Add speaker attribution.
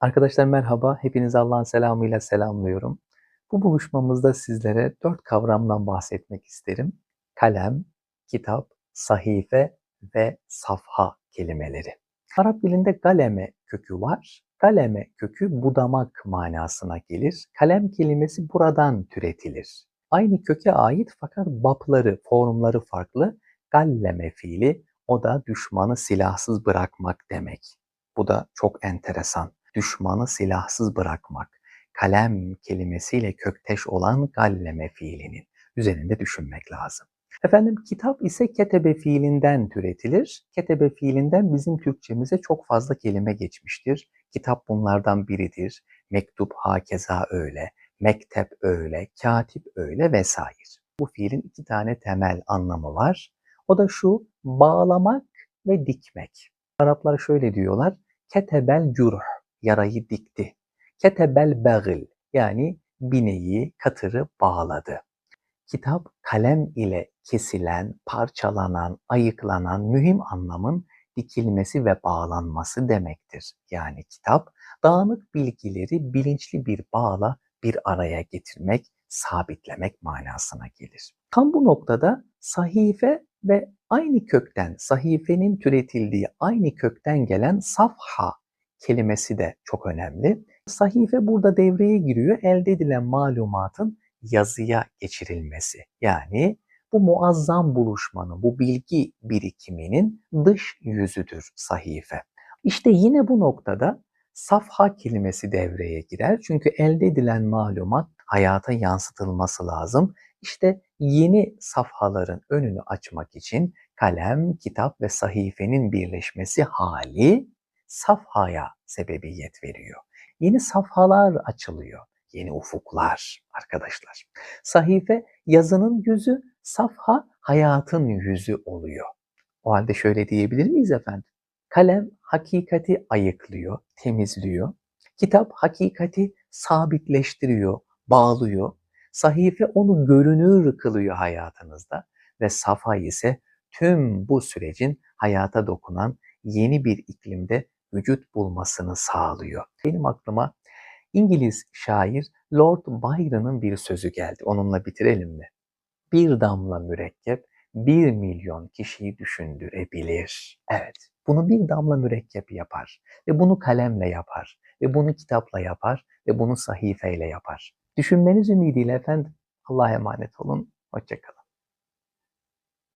Speaker 1: Arkadaşlar merhaba, hepinizi Allah'ın selamıyla selamlıyorum. Bu buluşmamızda sizlere dört kavramdan bahsetmek isterim. Kalem, kitap, sahife ve safha kelimeleri. Arap dilinde galeme kökü var. Galeme kökü budamak manasına gelir. Kalem kelimesi buradan türetilir. Aynı köke ait fakat bapları, formları farklı. Galleme fiili o da düşmanı silahsız bırakmak demek. Bu da çok enteresan düşmanı silahsız bırakmak, kalem kelimesiyle kökteş olan galleme fiilinin üzerinde düşünmek lazım. Efendim kitap ise ketebe fiilinden türetilir. Ketebe fiilinden bizim Türkçemize çok fazla kelime geçmiştir. Kitap bunlardan biridir. Mektup hakeza öyle, mektep öyle, katip öyle vesaire. Bu fiilin iki tane temel anlamı var. O da şu, bağlamak ve dikmek. Araplar şöyle diyorlar, ketebel cürh, yarayı dikti. Ketebel bagil yani bineği, katırı bağladı. Kitap kalem ile kesilen, parçalanan, ayıklanan mühim anlamın dikilmesi ve bağlanması demektir. Yani kitap dağınık bilgileri bilinçli bir bağla bir araya getirmek, sabitlemek manasına gelir. Tam bu noktada sahife ve aynı kökten, sahifenin türetildiği aynı kökten gelen safha kelimesi de çok önemli. Sahife burada devreye giriyor. Elde edilen malumatın yazıya geçirilmesi. Yani bu muazzam buluşmanın, bu bilgi birikiminin dış yüzüdür sahife. İşte yine bu noktada safha kelimesi devreye girer. Çünkü elde edilen malumat hayata yansıtılması lazım. İşte yeni safhaların önünü açmak için kalem, kitap ve sahifenin birleşmesi hali safhaya sebebiyet veriyor. Yeni safhalar açılıyor. Yeni ufuklar arkadaşlar. Sahife yazının yüzü, safha hayatın yüzü oluyor. O halde şöyle diyebilir miyiz efendim? Kalem hakikati ayıklıyor, temizliyor. Kitap hakikati sabitleştiriyor, bağlıyor. Sahife onu görünür kılıyor hayatınızda ve safa ise tüm bu sürecin hayata dokunan yeni bir iklimde vücut bulmasını sağlıyor. Benim aklıma İngiliz şair Lord Byron'ın bir sözü geldi. Onunla bitirelim mi? Bir damla mürekkep bir milyon kişiyi düşündürebilir. Evet, bunu bir damla mürekkep yapar ve bunu kalemle yapar ve bunu kitapla yapar ve bunu sahifeyle yapar. Düşünmeniz ümidiyle efendim. Allah'a emanet olun. Hoşçakalın.